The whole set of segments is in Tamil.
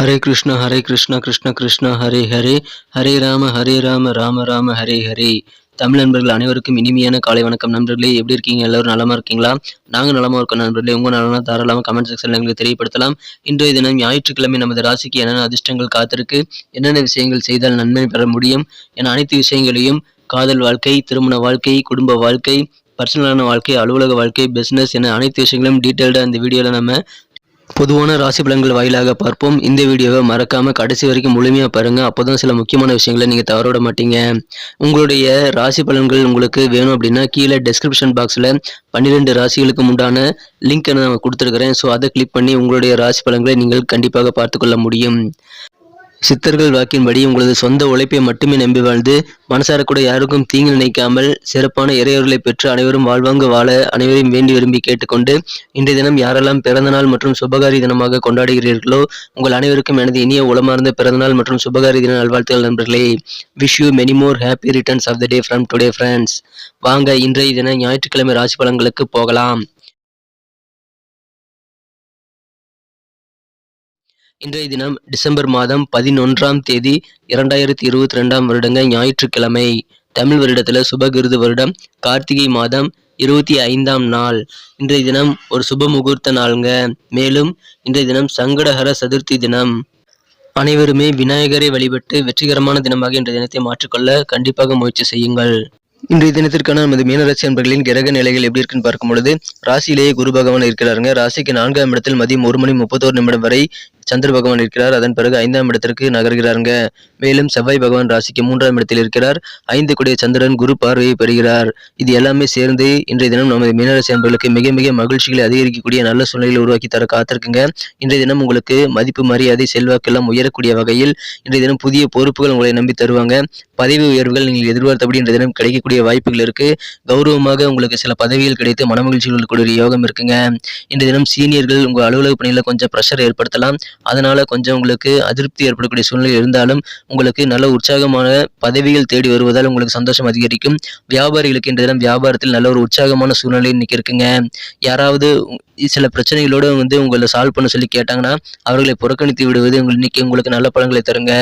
ஹரே கிருஷ்ண ஹரே கிருஷ்ண கிருஷ்ண கிருஷ்ண ஹரே ஹரே. ஹரே ராம ஹரே ராம ராம ராம ஹரே ஹரே. தமிழ் நண்பர்கள் அனைவருக்கும் இனிமையான காலை வணக்கம் நண்பர்களே. எப்படி இருக்கீங்க? எல்லாரும் நலமா இருக்கீங்களா? நாங்கள் நலமாக இருக்கோம் நண்பர்களே. உங்கள் நலனா தாராளமாக கமெண்ட் செக்ஷனில் எங்களுக்கு தெரியப்படுத்தலாம். இன்றைய தினம் ஞாயிற்றுக்கிழமை நமது ராசிக்கு என்னென்ன அதிர்ஷ்டங்கள் காத்திருக்கு என்னென்ன விஷயங்கள் செய்தால் நன்மை பெற முடியும் என அனைத்து விஷயங்களையும் காதல் வாழ்க்கை திருமண வாழ்க்கை குடும்ப வாழ்க்கை பர்சனலான வாழ்க்கை அலுவலக வாழ்க்கை பிஸ்னஸ் என அனைத்து விஷயங்களும் டீட்டெயில்டாக இந்த வீடியோவில் நம்ம பொதுவான ராசி பலன்கள் வாயிலாக பார்ப்போம். இந்த வீடியோவை மறக்காம கடைசி வரைக்கும் முழுமையா பாருங்க. அப்போதான் சில முக்கியமான விஷயங்களை நீங்க தவறவிட மாட்டீங்க. உங்களுடைய ராசி பலன்கள் உங்களுக்கு வேணும் அப்படின்னா கீழே டெஸ்கிரிப்ஷன் பாக்ஸ்ல பன்னிரெண்டு ராசிகளுக்கு உண்டான லிங்க் நான் கொடுத்துருக்கிறேன். ஸோ அதை கிளிக் பண்ணி உங்களுடைய ராசி பலன்களை நீங்கள் கண்டிப்பாக பார்த்துக்கொள்ள முடியும். சித்தர்கள் வாக்கின்படி உங்களது சொந்த உழைப்பை மட்டுமே நம்பி வாழ்ந்து மனசார கூட யாருக்கும் தீங்கு நினைக்காமல் சிறப்பான இறையவர்களை பெற்று அனைவரும் வாழ்வாங்கு வாழ அனைவரையும் வேண்டி விரும்பி கேட்டுக்கொண்டு இன்றைய தினம் யாரெல்லாம் பிறந்தநாள் மற்றும் சுபகாரி தினமாக கொண்டாடுகிறீர்களோ உங்கள் அனைவருக்கும் எனது இனிய உளமார்ந்த பிறந்தநாள் மற்றும் சுபகாரி தின நல்வாழ்த்துகள் நண்பர்களே. Wish you many more happy returns of the day from today friends வாங்க இன்றைய தின ஞாயிற்றுக்கிழமை ராசி பலன்களுக்கு போகலாம். இன்றைய தினம் டிசம்பர் மாதம் பதினொன்றாம் தேதி இரண்டாயிரத்தி இருபத்தி ரெண்டாம் வருடங்க ஞாயிற்றுக்கிழமை. தமிழ் வருடத்துல சுபகிருது வருடம். கார்த்திகை மாதம் இருபத்தி ஐந்தாம் நாள். இன்றைய தினம் ஒரு சுப முகூர்த்த நாளுங்க. மேலும் இன்றைய தினம் சங்கடஹர சதுர்த்தி தினம். அனைவருமே விநாயகரை வழிபட்டு வெற்றிகரமான தினமாக இன்றைய தினத்தை மாற்றிக்கொள்ள கண்டிப்பாக முயற்சி செய்யுங்கள். இன்றைய தினத்திற்கான நமது மீனராசி அன்பர்களின் கிரக நிலைகள் எப்படி இருக்குன்னு பார்க்கும் பொழுது ராசியிலேயே குரு பகவான் இருக்கிறாருங்க. ராசிக்கு நான்காம் இடத்தில் மதியம் ஒரு மணி முப்பத்தோரு நிமிடம் வரை சந்திர பகவான் இருக்கிறார். அதன் பிறகு ஐந்தாம் இடத்திற்கு நகர்கிறாருங்க. மேலும் செவ்வாய் பகவான் ராசிக்கு மூன்றாம் இடத்தில் இருக்கிறார். ஐந்து கூடிய சந்திரன் குரு பார்வையை பெறுகிறார். இது எல்லாமே சேர்ந்து இன்றைய தினம் நமது மீனராசி அன்பர்களுக்கு மிக மிக மகிழ்ச்சிகளை அதிகரிக்கக்கூடிய நல்ல சூழ்நிலையை உருவாக்கி தர காத்திருக்குங்க. இன்றைய தினம் உங்களுக்கு மதிப்பு மரியாதை செல்வாக்கெல்லாம் உயரக்கூடிய வகையில் இன்றைய தினம் புதிய பொறுப்புகள் உங்களை நம்பி தருவாங்க. பதவி உயர்வுகள் நீங்கள் எதிர்பார்த்தபடி இன்றைய தினம் கிடைக்கக்கூடிய வாய்ப்புகள் இருக்கு. கௌரவமாக உங்களுக்கு சில பதவிகள் கிடைத்து மனமகிழ்ச்சிகள் கூடிய யோகம் இருக்குங்க. இன்றைய தினம் சீனியர்கள் உங்கள் அலுவலக பணியில் கொஞ்சம் ப்ரெஷர் ஏற்படுத்தலாம். அதனால கொஞ்சம் உங்களுக்கு அதிருப்தி ஏற்படக்கூடிய சூழ்நிலை இருந்தாலும் உங்களுக்கு நல்ல உற்சாகமான பதவிகள் தேடி வருவதால் உங்களுக்கு சந்தோஷம் அதிகரிக்கும். வியாபாரிகளுக்கு இன்றைய தினம் வியாபாரத்தில் நல்ல ஒரு உற்சாகமான சூழ்நிலை இன்னைக்கு இருக்குங்க. யாராவது சில பிரச்சனைகளோடு வந்து உங்களை சால்வ் பண்ண சொல்லி கேட்டாங்கன்னா அவர்களை புறக்கணித்து விடுவது உங்கள் இன்னைக்கு உங்களுக்கு நல்ல பலன்களை தருங்க.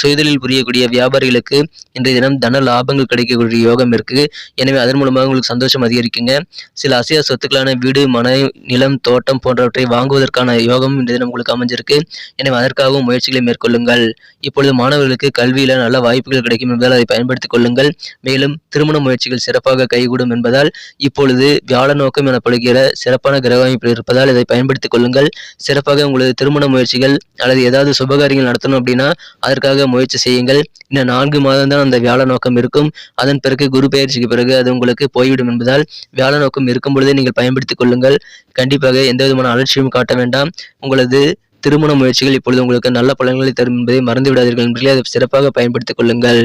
சுயதொழில் புரியக்கூடிய வியாபாரிகளுக்கு இன்றைய தினம் தன லாபங்கள் கிடைக்கக்கூடிய யோகம் இருக்கு. எனவே அதன் மூலமாக உங்களுக்கு சந்தோஷம் அதிகரிக்குங்க. சில அசையா சொத்துக்களான வீடு மனை நிலம் தோட்டம் போன்றவற்றை வாங்குவதற்கான யோகம் இன்றைய தினம் உங்களுக்கு அமைஞ்சிருக்கு. எனவே அதற்காகவும் முயற்சிகளை மேற்கொள்ளுங்கள். இப்பொழுது மாணவர்களுக்கு கல்வியில் நல்ல வாய்ப்புகள் கிடைக்கும் என்பதால் அதை பயன்படுத்திக் கொள்ளுங்கள். மேலும் திருமண முயற்சிகள் சிறப்பாக கைகூடும் என்பதால் இப்பொழுது வியாழ நோக்கம் எனப்படுகிற சிறப்பான கிரகம் அமைப்பில் இருப்பதால் இதை பயன்படுத்திக் கொள்ளுங்கள். சிறப்பாக உங்களது திருமண முயற்சிகள் அல்லது ஏதாவது சுபகாரியங்கள் நடத்தணும் அப்படின்னா அதற்காக முயற்சி செய்யுங்கள். இன்னும் நான்கு மாதம் தான் அந்த வியாழ நோக்கம் இருக்கும். அதன் பிறகு குரு பயிற்சிக்கு பிறகு அது உங்களுக்கு போய்விடும் என்பதால் வியாழ நோக்கம் இருக்கும் பொழுதே நீங்கள் பயன்படுத்திக் கொள்ளுங்கள். கண்டிப்பாக எந்த விதமான அலட்சியமும் காட்ட வேண்டாம். உங்களது திருமண முயற்சிகள் இப்பொழுது உங்களுக்கு நல்ல பலன்களை தரும் என்பதை மறந்துவிடாதீர்கள். என்பதை அதை சிறப்பாக பயன்படுத்திக் கொள்ளுங்கள்.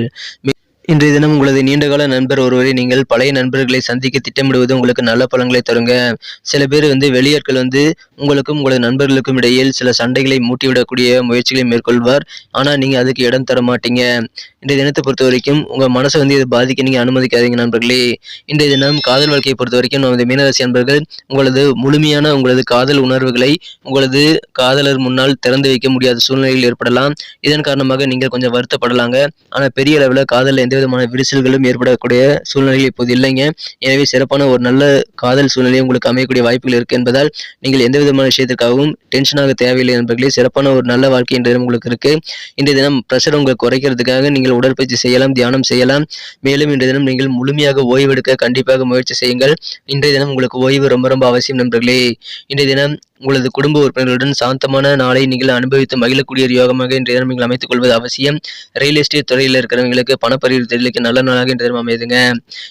இன்றைய தினம் உங்களது நீண்டகால நண்பர் ஒருவரை நீங்கள் பழைய நண்பர்களை சந்திக்க திட்டமிடுவது உங்களுக்கு நல்ல பலன்களை தருங்க. சில பேர் வந்து வெளியாட்கள் வந்து உங்களுக்கும் உங்களது நண்பர்களுக்கும் இடையில் சில சண்டைகளை மூட்டிவிடக்கூடிய முயற்சிகளை மேற்கொள்வார். ஆனால் நீங்கள் அதுக்கு இடம் தர மாட்டீங்க. இன்றைய தினத்தை பொறுத்த வரைக்கும் உங்கள் மனசை வந்து இதை பாதிக்க நீங்கள் அனுமதிக்காதீங்க நண்பர்களே. இன்றைய தினம் காதல் வாழ்க்கையை பொறுத்த வரைக்கும் நமது மீனராசி நண்பர்கள் உங்களது முழுமையான உங்களது காதல் உணர்வுகளை உங்களது காதலர் முன்னால் திறந்து வைக்க முடியாத சூழ்நிலையில் ஏற்படலாம். இதன் காரணமாக நீங்கள் கொஞ்சம் வருத்தப்படலாங்க. ஆனால் பெரிய அளவில் காதலில் எந்த விதமான விரிசல்களும் ஏற்படக்கூடிய சூழ்நிலைகள் இப்போது இல்லைங்க. எனவே சிறப்பான ஒரு நல்ல காதல் சூழ்நிலை உங்களுக்கு அமையக்கூடிய வாய்ப்புகள் இருக்கு என்பதால் நீங்கள் எந்த விதமான விஷயத்திற்காகவும் டென்ஷனாக தேவையில்லை நண்பர்களே. சிறப்பான ஒரு நல்ல வாழ்க்கை இன்றைய தினம் உங்களுக்கு இருக்கு. இன்றைய தினம் பிரஷர் உங்களுக்கு குறைக்கிறதுக்காக நீங்கள் உடற்பயிற்சி செய்யலாம் தியானம் செய்யலாம். மேலும் இன்றைய தினம் நீங்கள் முழுமையாக ஓய்வெடுக்க கண்டிப்பாக முயற்சி செய்யுங்கள். இன்றைய தினம் உங்களுக்கு ஓய்வு ரொம்ப ரொம்ப அவசியம் நண்பர்களே. இன்றைய தினம் உங்களது குடும்ப உறுப்பினர்களுடன் சாந்தமான நாளை நீங்கள் அனுபவித்து மகிழக்கூடிய ஒரு யோகமாக இன்றைய தினம் நீங்கள் அமைத்துக் கொள்வது அவசியம். ரியல் எஸ்டேட் துறையில் இருக்கிறவங்களுக்கு பணப்பரிவர்த்தனைக்கு நல்ல நாளாக இன்றைய தினம் அமைதுங்க.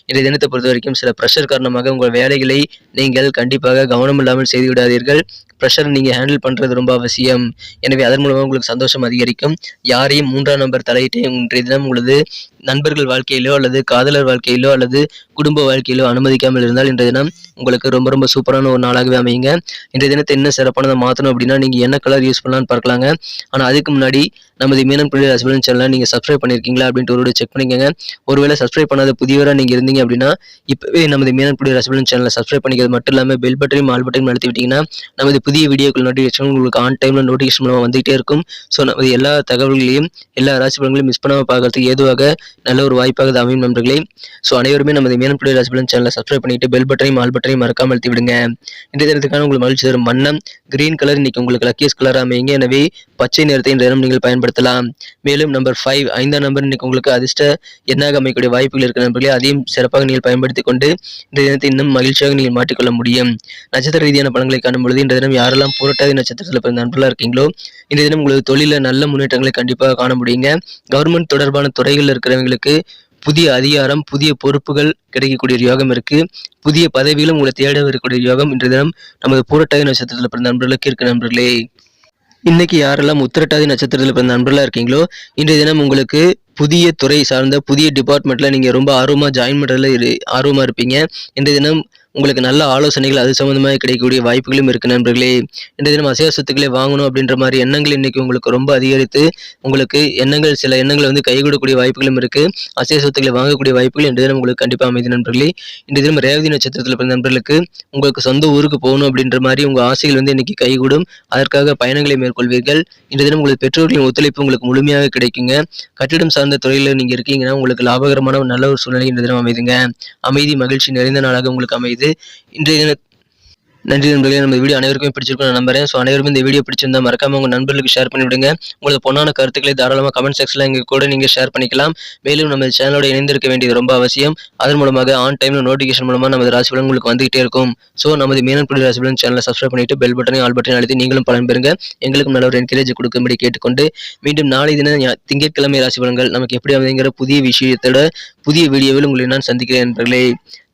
இன்றைய தினத்தை பொறுத்த வரைக்கும் சில ப்ரெஷர் காரணமாக உங்கள் வேலைகளை நீங்கள் கண்டிப்பாக கவனம் இல்லாமல் செய்து விடாதீர்கள். ப்ரெஷர் நீங்கள் ஹேண்டில் பண்ணுறது ரொம்ப அவசியம். எனவே அதன் மூலமாக உங்களுக்கு சந்தோஷம் அதிகரிக்கும். யாரையும் மூன்றாம் நம்பர் தலையிட்டு இன்றைய தினம் உங்களது நண்பர்கள் வாழ்க்கையிலோ அல்லது காதலர் வாழ்க்கையிலோ அல்லது குடும்ப வாழ்க்கையிலோ அனுமதிக்காமல் இருந்தால் இன்றைய தினம் உங்களுக்கு ரொம்ப ரொம்ப சூப்பரான ஒரு நாளாகவே அமையுங்க. இன்றைய தினத்தை என்ன சிறப்பானதை மாற்றணும் அப்படின்னா நீங்கள் என்ன கலர் யூஸ் பண்ணலான்னு பார்க்கலாங்க. ஆனால் அதுக்கு முன்னாடி நமது மீனம் புள்ளி ராசிபலன் சேனலை நீங்கள் சப்ஸ்கிரைப் பண்ணியிருக்கீங்களா அப்படின்ட்டு ஒரு செக் பண்ணிக்கோங்க. ஒருவேளை சப்ஸ்கிரைப் பண்ணாத புதியவராக நீங்கள் இருந்தீங்க அப்படின்னா இப்போவே நமது மீனம் புள்ளி ராசிபலன் சேனலை சப்ஸ்கிரைப் பண்ணிக்கிறது மட்டும் இல்லாமல் பெல் பட்டனையும் ஆல் பட்டனையும் நடத்தி விட்டீங்கன்னா நமது புதிய வீடியோக்கள் நோட்டிஃபிகேஷன் உங்களுக்கு ஆன் டைமில் நோட்டிஃபிகேஷன் மூலமாக வந்துகிட்டே இருக்கும். ஸோ நமது எல்லா தகவல்களையும் எல்லா ராசி பலன்களையும் மிஸ் பண்ணாமல் பார்க்கறதுக்கு ஏதுவாக நல்ல ஒரு வாய்ப்பாக இது அமையும் நண்பர்களே. ஸோ அனைவருமே நமது மீனம் புள்ளி ராசி பலன் சேனலை சப்ஸ்கிரைப் பண்ணிட்டு பெல் பட்டனையும் ஆல் பட்டனையும் மறக்காமல் அழுத்தி விடுங்க. இந்த தினத்துக்கான உங்களுக்கு மகிழ்ச்சி தரும் வண்ணம். கிரீன் கலர் இன்னைக்கு உங்களுக்கு லக்கியஸ் கலர் அமைங்க எனவே பச்சை நிறத்தை இந்த தினம் நீங்கள் பயன்படுத்தலாம். மேலும் நம்பர் ஃபைவ் ஐந்தாம் நம்பர் இன்னைக்கு உங்களுக்கு அதிர்ஷ்ட எண்ணாக அமைக்கக்கூடிய வாய்ப்புகள் இருக்கிற நண்பர்களே. அதையும் சிறப்பாக நீங்கள் பயன்படுத்திக் கொண்டு இந்த தினத்தை இன்னும் மகிழ்ச்சியாக நீங்கள் மாற்றிக்கொள்ள முடியும். நட்சத்திர ரீதியான பலன்களை காணும் பொழுது இந்த தினம் யாரெல்லாம் புரட்டாதி நட்சத்திரத்தில் பிறந்த நண்பர்களாக இருக்கீங்களோ இந்த தினம் உங்களுக்கு தொழிலில் நல்ல முன்னேற்றங்களை கண்டிப்பாக காண முடியுங்க. கவர்மெண்ட் தொடர்பான துறைகளில் இருக்கிறவங்களுக்கு புதிய அதிகாரம் புதிய பொறுப்புகள் கிடைக்கக்கூடிய யோகம் இருக்கு. புதிய பதவிகளும் உங்களை தேட வரக்கூடிய யோகம் இன்றைய தினம் நமது பூரட்டாதி நட்சத்திரத்தில் பிறந்த நண்பர்களுக்கு இருக்கு நண்பர்களே. இன்னைக்கு யாரெல்லாம் உத்திரட்டாதி நட்சத்திரத்தில் பிறந்த நண்பர்களாக இருக்கீங்களோ இன்றைய தினம் உங்களுக்கு புதிய துறை சார்ந்த புதிய டிபார்ட்மெண்ட்டில் நீங்கள் ரொம்ப ஆர்வமாக ஜாயின் பண்ணுறதுல இரு ஆர்வமாக இருப்பீங்க. இன்றைய தினம் உங்களுக்கு நல்ல ஆலோசனைகள் அது சம்மந்தமாக கிடைக்கக்கூடிய வாய்ப்புகளும் இருக்கு நண்பர்களே. இன்றைய தினம் அசைய சொத்துக்களை வாங்கணும் அப்படின்ற மாதிரி எண்ணங்கள் இன்றைக்கி உங்களுக்கு ரொம்ப அதிகரித்து உங்களுக்கு எண்ணங்கள் சில எண்ணங்கள் வந்து கைகூடக்கூடிய வாய்ப்புகளும் இருக்குது அசைவ சொத்துக்களை வாங்கக்கூடிய வாய்ப்புகள் இன்றைய தினம் உங்களுக்கு கண்டிப்பாக அமைதி நண்பர்களே. இன்றைய தினம் ரேவதி நட்சத்திரத்தில் பிறந்த நண்பர்களுக்கு உங்களுக்கு சொந்த ஊருக்கு போகணும் அப்படின்ற மாதிரி உங்கள் ஆசைகள் வந்து இன்றைக்கி கைகூடும். அதற்காக பயணங்களை மேற்கொள்வீர்கள். இன்றைய தினம் உங்களுக்கு பெற்றோர்களின் ஒத்துழைப்பு உங்களுக்கு முழுமையாக கிடைக்குங்க. கட்டிடம் சார்ந்த துறையில் நீங்கள் இருக்கீங்கன்னா உங்களுக்கு லாபகரமான ஒரு நல்ல ஒரு சூழ்நிலை இன்றைய தினம் அமைதுங்க. அமைதி மகிழ்ச்சி நிறைந்த நாளாக உங்களுக்கு அமைது இன்றைய தின நன்றி நண்பர்களே நம்ம வீடியோ அனைவருக்கும் பிடிச்சிருக்கும் நான் நம்புறேன். ஸோ அனைவருக்கும் இந்த வீடியோ பிடிச்சிருந்தா மறக்காம உங்கள் நண்பர்களுக்கு ஷேர் பண்ணி விடுங்க உங்களுக்கு பொண்ணான கருத்துக்களை தாராளமாக கமெண்ட் செக்ஷனில் எங்கள் கூட நீங்கள் ஷேர் பண்ணிக்கலாம். மேலும் நம்ம சேனலோட இணைந்திருக்க வேண்டியது ரொம்ப அவசியம். அதன் மூலமாக ஆன் டைம்ல நோட்டிஃபிகேஷன் மூலமாக நமது ராசி பலன் உங்களுக்கு வந்துகிட்டே இருக்கும். ஸோ நமது மீனன்புடி ராசி பலன் சேனலை சப்ஸ்கிரைப் பண்ணிட்டு பெல் பட்டனையும் ஆல் பட்டனை அழுத்தி நீங்களும் பலன் பெறுங்க. எங்களுக்கும் நல்ல ஒரு என்கரேஜ் கொடுக்கும்படி கேட்டுக்கொண்டு மீண்டும் நாளை தினம் திங்கட்கிழமை ராசி பலன்கள் நமக்கு எப்படி அமைங்கிற புதிய விஷயத்தோட புதிய வீடியோவில் உங்களை நான் சந்திக்கிறேன் நண்பர்களே.